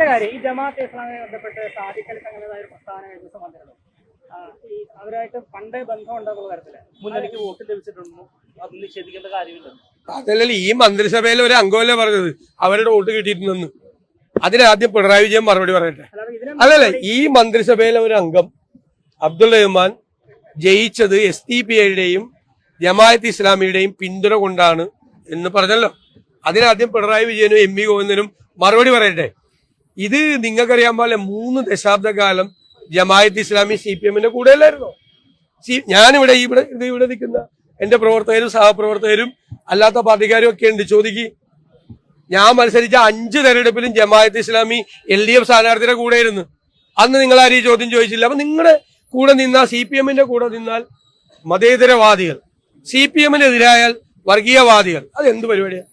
ഒറ്റ കാര്യം ഈ ജമാഅത്ത് ഇസ്ലാമിനെ ബന്ധപ്പെട്ട് സാധിക്കൽ അലി ഒരു പ്രസ്ഥാനം കഴിഞ്ഞ ദിവസം വന്നിരുന്നു. ഈ അവരായിട്ട് പണ്ടേ ബന്ധം കാര്യത്തിൽ മുന്നണിക്ക് വോട്ട് ലഭിച്ചിട്ടുണ്ടോ? അത് നിഷേധിക്കേണ്ട കാര്യമില്ല. അതല്ലല്ലോ ഈ മന്ത്രിസഭയിലെ ഒരു അംഗമല്ലേ പറഞ്ഞത്. അവരുടെ വോട്ട് കിട്ടിയിട്ടുണ്ടെന്ന്. അതിനാദ്യം പിണറായി വിജയൻ മറുപടി പറയട്ടെ. അതല്ല ഈ മന്ത്രിസഭയിലെ ഒരു അംഗം അബ്ദുൾ റഹ്മാൻ ജയിച്ചത് എസ് ഡി പി ഐയുടെയും ജമായത്ത് ഇസ്ലാമിയുടെയും പിന്തുണ കൊണ്ടാണ് എന്ന് പറഞ്ഞല്ലോ. അതിനാദ്യം പിണറായി വിജയനും എം വി ഗോവിന്ദനും മറുപടി പറയട്ടെ. ഇത് നിങ്ങൾക്കറിയാൻ പോലെ മൂന്ന് ദശാബ്ദകാലം ജമായത്ത് ഇസ്ലാമി സി പി എമ്മിന്റെ കൂടെ അല്ലായിരുന്നോ സി ഞാനിവിടെ ഇവിടെ ഇത് ഇവിടെ നിൽക്കുന്ന എന്റെ പ്രവർത്തകരും സഹപ്രവർത്തകരും അല്ലാത്ത പാർട്ടിക്കാരും ഒക്കെ ഉണ്ട്. ചോദിക്ക്. ഞാൻ മത്സരിച്ച അഞ്ച് തെരഞ്ഞെടുപ്പിലും Jamaat Islami L D F സ്ഥാനാർത്ഥിയുടെ കൂടെ ഇരുന്ന് അന്ന് നിങ്ങൾ ആരും ചോദ്യം ചോദിച്ചില്ല. അപ്പൊ നിങ്ങളുടെ കൂടെ നിന്നാൽ സി പി എമ്മിന്റെ കൂടെ നിന്നാൽ മതേതരവാദികൾ. C P എമ്മിനെതിരായാൽ വർഗീയവാദികൾ. അത് എന്ത് പരിപാടിയാണ്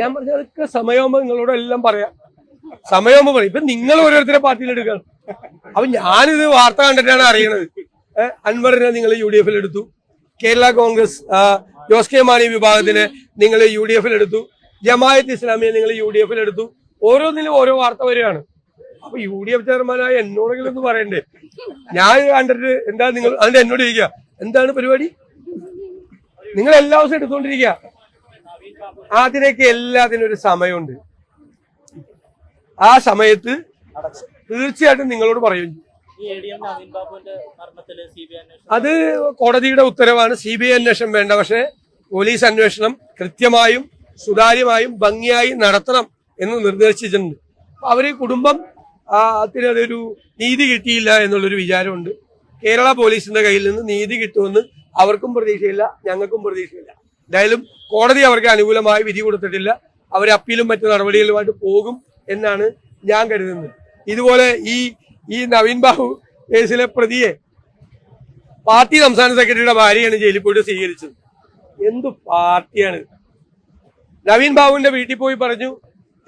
ഞാൻ പറഞ്ഞ അതൊക്കെ സമയമാകുമ്പോൾ നിങ്ങളോട് എല്ലാം പറയാം. സമയമാകുമ്പോൾ പറയും. ഇപ്പൊ നിങ്ങൾ ഓരോരുത്തരെ പാർട്ടിയിൽ എടുക്കണം അപ്പൊ ഞാനിത് വാർത്ത കണ്ടിട്ടാണ് അറിയണത്. അൻവറിനെ നിങ്ങൾ യു ഡി എഫിൽ എടുത്തു. കേരള കോൺഗ്രസ് ജോസ് കെ മാണി വിഭാഗത്തിന് നിങ്ങൾ യു ഡി എഫിൽ എടുത്തു. ജമായത്ത് ഇസ്ലാമിയെ നിങ്ങൾ യു ഡി എഫിൽ എടുത്തു. ഓരോന്നിലും ഓരോ വാർത്ത വരികയാണ്. അപ്പൊ യു ഡി എഫ് ചെയർമാനായ എന്നോടെങ്കിലും ഒന്ന് പറയണ്ടേ? ഞാൻ കണ്ടിട്ട് എന്താ നിങ്ങൾ അതിന്റെ എന്നോട് ചോദിക്കുക എന്താണ് പരിപാടി? നിങ്ങൾ എല്ലാ ദിവസവും എടുത്തുകൊണ്ടിരിക്കുക അതിനൊക്കെ എല്ലാത്തിനും ഒരു സമയമുണ്ട്. ആ സമയത്ത് തീർച്ചയായിട്ടും നിങ്ങളോട് പറയും. അത് കോടതിയുടെ ഉത്തരവാണ്. സി ബി ഐ അന്വേഷണം വേണ്ട. പക്ഷേ പോലീസ് അന്വേഷണം കൃത്യമായും സുതാര്യമായും ഭംഗിയായി നടത്തണം എന്ന് നിർദ്ദേശിച്ചിട്ടുണ്ട്. അവർ കുടുംബം അതിനൊരു നീതി കിട്ടിയില്ല എന്നുള്ളൊരു വിചാരമുണ്ട്. കേരള പോലീസിന്റെ കയ്യിൽ നിന്ന് നീതി കിട്ടുമെന്ന് അവർക്കും പ്രതീക്ഷയില്ല ഞങ്ങൾക്കും പ്രതീക്ഷയില്ല. എന്തായാലും കോടതി അവർക്ക് അനുകൂലമായി വിധി കൊടുത്തിട്ടില്ല. അവർ അപ്പീലും മറ്റു നടപടികളുമായിട്ട് പോകും എന്നാണ് ഞാൻ കരുതുന്നത്. ഇതുപോലെ ഈ ഈ നവീൻ ബാബു കേസിലെ പ്രതിയെ പാർട്ടി സംസ്ഥാന സെക്രട്ടറിയുടെ ഭാര്യയാണ് ജയിലിൽ പോയിട്ട് സ്വീകരിച്ചത്. എന്തു പാർട്ടിയാണ്? നവീൻ ബാബുവിന്റെ വീട്ടിൽ പോയി പറഞ്ഞു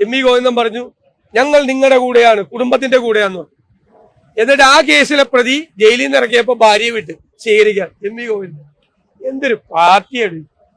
എം വി ഗോവിന്ദൻ പറഞ്ഞു ഞങ്ങൾ നിങ്ങളുടെ കൂടെയാണ് കുടുംബത്തിന്റെ കൂടെയാന്ന് എന്നിട്ട് ആ കേസിലെ പ്രതി ജയിലിൽ നിന്ന് ഇറങ്ങിയപ്പോ ഭാര്യയെ വിട്ട് സ്വീകരിക്കാൻ ഗോവിന്ദ് എന്തൊരു പാർട്ടിയാണ്.